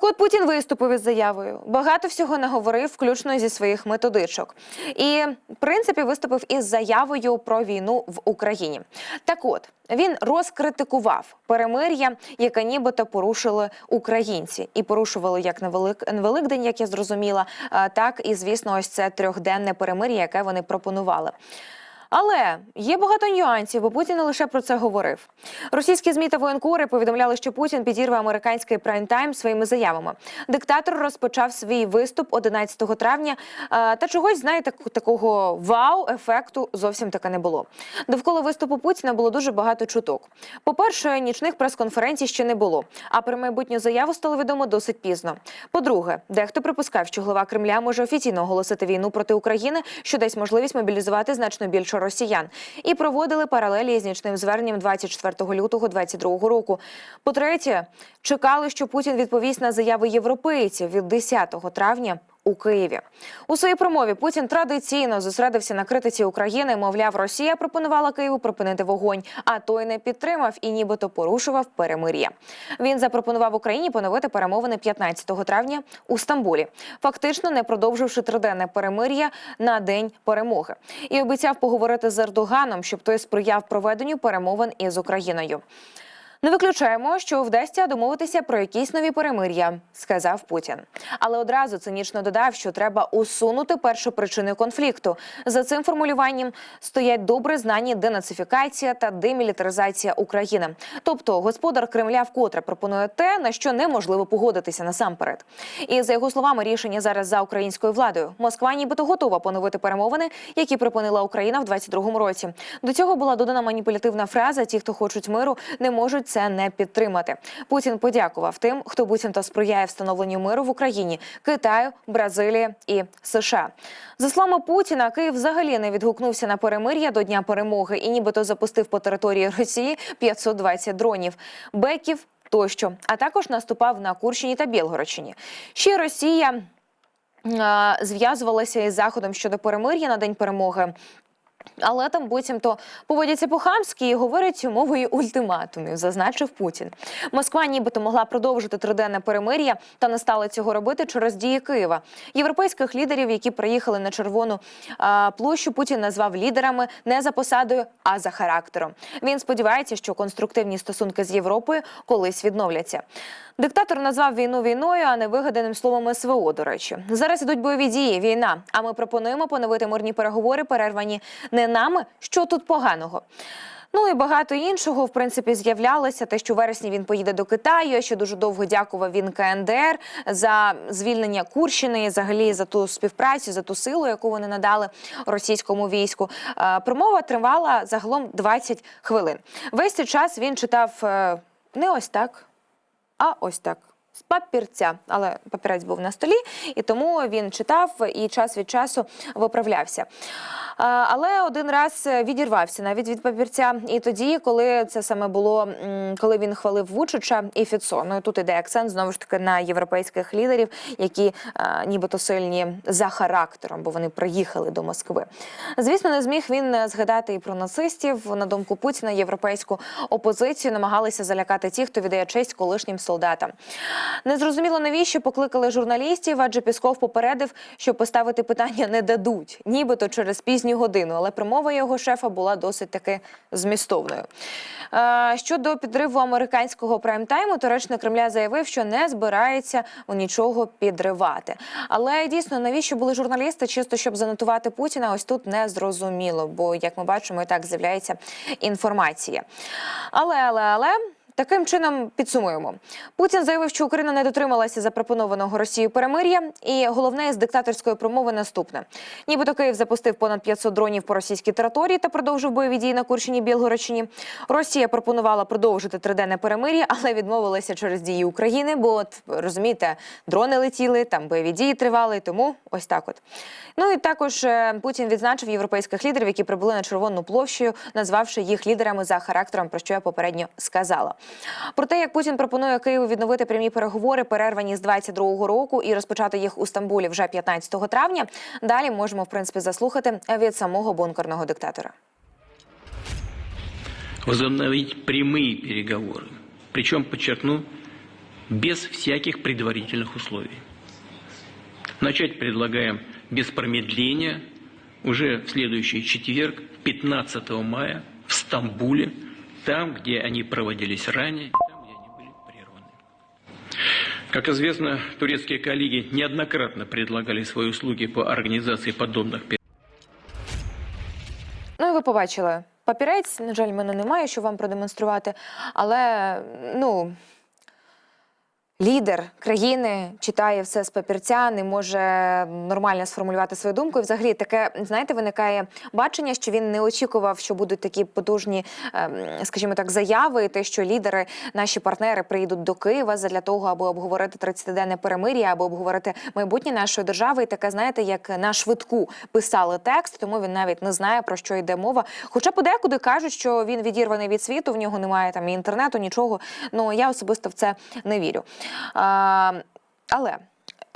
Так от Путін виступив із заявою. Багато всього наговорив, включно зі своїх методичок. І, в принципі, виступив із заявою про війну в Україні. Так от він розкритикував перемир'я, яке нібито порушили українці, і порушували як на Велик... Великдень, як я зрозуміла, так і звісно, ось це трьохденне перемир'я, яке вони пропонували. Але є багато нюансів, бо Путін не лише про це говорив. Російські змі та воєнкори повідомляли, що Путін підірве американський прайм-тайм своїми заявами. Диктатор розпочав свій виступ 11 травня. е, Та чогось знаєте, так- такого вау-ефекту зовсім таки не було. Довкола виступу Путіна було дуже багато чуток. По-перше, нічних прес-конференцій ще не було. А про майбутню заяву стало відомо досить пізно. По-друге, дехто припускав, що голова Кремля може офіційно оголосити війну проти України, що дасть можливість мобілізувати значно більше росіян, і проводили паралелі з нічним зверненням 24 лютого 2022 року. По-третє, чекали, що Путін відповість на заяви європейців від 10 травня. У Києві у своїй промові Путін традиційно зосередився на критиці України. Мовляв, Росія пропонувала Києву припинити вогонь, а той не підтримав і нібито порушував перемир'я. Він запропонував Україні поновити перемовини 15 травня у Стамбулі, фактично не продовживши триденне перемир'я на день перемоги, і обіцяв поговорити з Ердоганом, щоб той сприяв проведенню перемовин із Україною. Не виключаємо, що вдасться домовитися про якісь нові перемир'я, сказав Путін. Але одразу цинічно додав, що треба усунути першу причину конфлікту. За цим формулюванням стоять добре знані денацифікація та демілітаризація України. Тобто, господар Кремля вкотре пропонує те, на що неможливо погодитися насамперед. І за його словами, рішення зараз за українською владою. Москва нібито готова поновити перемовини, які припинила Україна в 22-му році. До цього була додана маніпулятивна фраза: ті, хто хочуть миру, не можуть це не підтримати. Путін подякував тим, хто буцімто сприяє встановленню миру в Україні, Китаю, Бразилії і США. За словами Путіна, Київ взагалі не відгукнувся на перемир'я до дня перемоги і нібито запустив по території Росії 520 дронів, беків тощо, а також наступав на Курщині та Білгородщині. Ще Росія. Зв'язувалася із заходом щодо перемир'я на день перемоги. Але там буцімто поводяться по-хамськи і говорять мовою ультиматумів, зазначив Путін. Москва нібито могла продовжити триденне перемир'я та не стала цього робити через дії Києва. Європейських лідерів, які приїхали на червону а, площу, Путін назвав лідерами не за посадою, а за характером. Він сподівається, що конструктивні стосунки з Європою колись відновляться. Диктатор назвав війну війною, а не вигаданим словом СВО. До речі, зараз ідуть бойові дії, війна. А ми пропонуємо поновити мирні переговори, перервані не нами. Що тут поганого? Ну і багато іншого, в принципі, з'являлося. Те, що в вересні він поїде до Китаю. Ще дуже довго дякував він КНДР за звільнення Курщини, і взагалі за ту співпрацю, за ту силу, яку вони надали російському війську. Е, Промова тривала загалом 20 хвилин. Весь цей час він читав е, не ось так, а ось так. З папірця, але папірець був на столі, і тому він читав і час від часу виправлявся. Але один раз відірвався навіть від папірця. І тоді, коли це саме було, коли він хвалив Вучича і Фіцо. Ну тут іде акцент знову ж таки на європейських лідерів, які нібито сильні за характером, бо вони приїхали до Москви. Звісно, не зміг він е, згадати і про нацистів. На думку Путіна, європейську опозицію намагалися залякати ті, хто віддає честь колишнім солдатам. Незрозуміло навіщо покликали журналістів, адже Пісков попередив, що поставити питання не дадуть, нібито через пізню годину. Але промова його шефа була досить таки змістовною. Е, Щодо підриву американського прайм-тайму, то Кремля заявив, що не збирається у нічого підривати. Але дійсно, навіщо були журналісти, чисто щоб занотувати Путіна, ось тут не зрозуміло, бо як ми бачимо, і так з'являється інформація. Але, але, але. Таким чином підсумуємо. Путін заявив, що Україна не дотрималася запропонованого Росією перемир'я, і головне з диктаторської промови наступне: нібито Київ запустив понад 500 дронів по російській території та продовжив бойові дії на Курщині Білгородщині. Росія пропонувала продовжити триденне перемир'я, але відмовилася через дії України. Бо от розумієте, дрони летіли, там бойові дії тривали. Тому ось так. От ну і також е, Путін відзначив європейських лідерів, які прибули на червону площу, назвавши їх лідерами за характером, про що я попередньо сказала. Про те, як Путін пропонує Києву відновити прямі переговори, перервані з 22-го року, і розпочати їх у Стамбулі вже 15 травня. Далі можемо в принципі заслухати від самого бункерного диктатора. возобновить прямые переговоры. Причем, подчеркну, без всяких предварительных условий. Начать предлагаем без промедления уже в следующий четверг, 15 мая, в Стамбуле, там, где они проводились ранее, и там, где они были прерваны. Как известно, турецкие коллеги неоднократно предлагали свои услуги по организации подобных Ну і ви побачили. Папірець, на жаль, в мене немає, що вам продемонструвати, але ну. Лідер країни читає все з папірця, не може нормально сформулювати свою думку. І взагалі таке, знаєте, виникає бачення, що він не очікував, що будуть такі потужні, ем, скажімо так, заяви, і те, що лідери, наші партнери приїдуть до Києва для того, аби обговорити 30-денне перемир'я, аби обговорити майбутнє нашої держави. І таке, знаєте, як на швидку писали текст, тому він навіть не знає про що йде мова. Хоча подекуди кажуть, що він відірваний від світу, в нього немає там інтернету, нічого. Ну я особисто в це не вірю. Але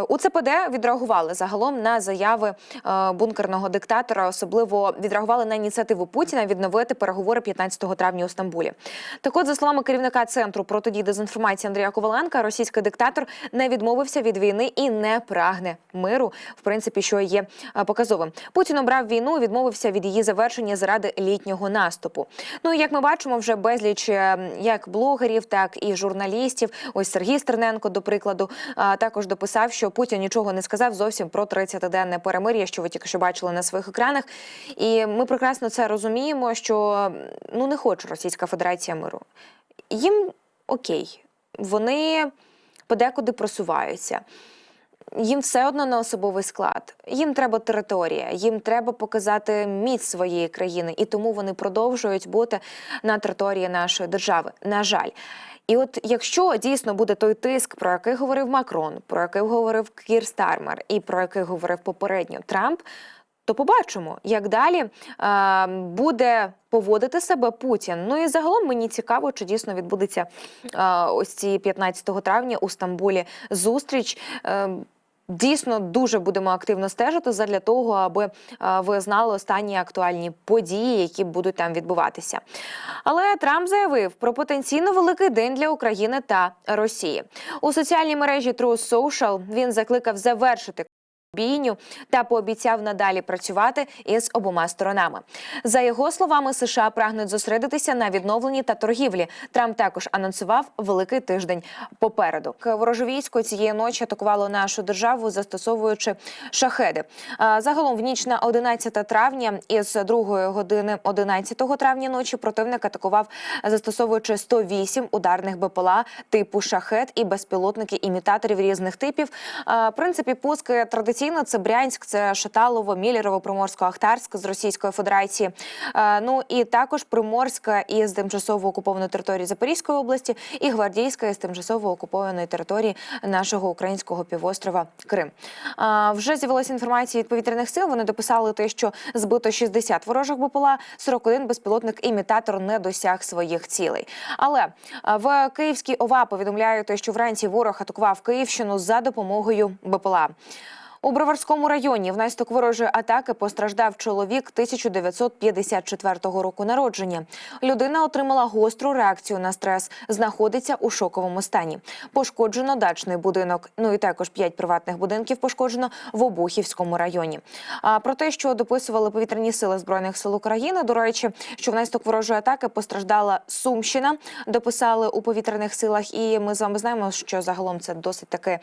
у ЦПД відреагували загалом на заяви е, бункерного диктатора, особливо відреагували на ініціативу Путіна відновити переговори 15 травня у Стамбулі. Так от, за словами керівника центру протидії дезінформації Андрія Коваленка, російський диктатор не відмовився від війни і не прагне миру, в принципі, що є е, показовим. Путін обрав війну, відмовився від її завершення заради літнього наступу. Ну як ми бачимо, вже безліч е, як блогерів, так і журналістів. Ось Сергій Стерненко, до прикладу, також дописав, що Путін нічого не сказав зовсім про 30-денне перемир'я, що ви тільки що бачили на своїх екранах. І ми прекрасно це розуміємо, що ну не хоче Російська Федерація миру. Їм окей, вони подекуди просуваються. Їм все одно на особовий склад. Їм треба територія, їм треба показати міць своєї країни, і тому вони продовжують бути на території нашої держави. На жаль. І от якщо дійсно буде той тиск, про який говорив Макрон, про який говорив Кір Стармер, і про який говорив попередньо Трамп, то побачимо, як далі е, буде поводити себе Путін. Ну і загалом мені цікаво, чи дійсно відбудеться е, ось ці 15 травня у Стамбулі зустріч. Е, Дійсно, дуже будемо активно стежити задля того, аби е, ви знали останні актуальні події, які будуть там відбуватися. Але Трамп заявив про потенційно великий день для України та Росії у соціальній мережі True Social Він закликав завершити. Бійню та пообіцяв надалі працювати із обома сторонами. За його словами, США прагнуть зосередитися на відновленні та торгівлі. Трамп також анонсував великий тиждень попереду. К- Вороже військо цієї ночі атакувало нашу державу, застосовуючи шахеди. Загалом в ніч на 11 травня із 2 години 11 травня ночі противник атакував, застосовуючи 108 ударних БПЛА типу шахет і безпілотники імітаторів різних типів. Принципі, пуски традиційно це Брянськ, це Шаталово, Мілєрово, Приморсько, Ахтарськ з Російської Федерації. Е, Ну і також Приморська із тимчасово окупованої території Запорізької області і Гвардійська із тимчасово окупованої території нашого українського півострова Крим. А, Вже з'явилася інформація від повітряних сил. Вони дописали те, що збито 60 ворожих БПЛА, 41 безпілотник імітатор не досяг своїх цілей. Але в Київській ОВА повідомляють, що вранці ворог атакував Київщину за допомогою БПЛА. У Броварському районі внаслідок ворожої атаки постраждав чоловік 1954 року народження. Людина отримала гостру реакцію на стрес, знаходиться у шоковому стані. Пошкоджено дачний будинок. Ну і також п'ять приватних будинків пошкоджено в Обухівському районі. А про те, що дописували повітряні сили збройних сил України, до речі, що внаслідок ворожої атаки постраждала Сумщина. Дописали у повітряних силах, і ми з вами знаємо, що загалом це досить таки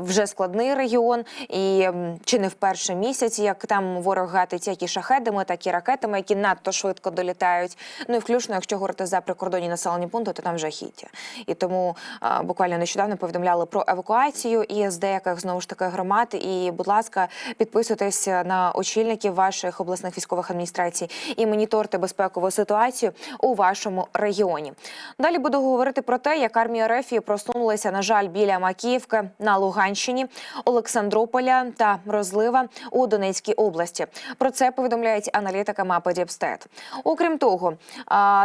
вже складний регіон. І чи не в перший місяць, як там ворог гатить як і шахедами, так і ракетами, які надто швидко долітають. Ну і включно, якщо говорити за прикордонні населені пункти, то там жахіття. І тому а, буквально нещодавно повідомляли про евакуацію із деяких знову ж таки громад. І, будь ласка, підписуйтесь на очільників ваших обласних військових адміністрацій і моніторте безпекову ситуацію у вашому регіоні. Далі буду говорити про те, як армія РФ просунулася, на жаль, біля Макіївки на Луганщині, Олександрополь Маріуполя та розлива у Донецькій області. Про це повідомляють аналітики мапи Діпстет. Окрім того,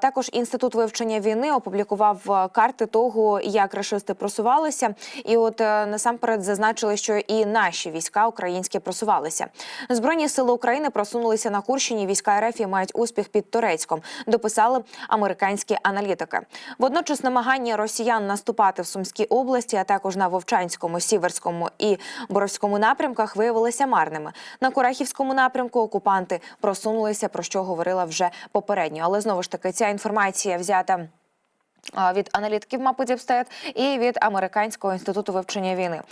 також інститут вивчення війни опублікував е, карти того, як рашисти просувалися, і от е, насамперед зазначили, що і наші війська українські просувалися. Збройні сили України просунулися на Курщині. Війська РФ мають успіх під Турецьком. Дописали американські аналітики. Водночас намагання росіян наступати в Сумській області, а також на Вовчанському, Сіверському і Боровському напрямках виявилися марними. На Курахівському напрямку окупанти просунулися, про що говорила вже попередньо. Але знову ж таки, ця інформація взята. Від аналітиків мапи Діпстет і від американського інституту вивчення війни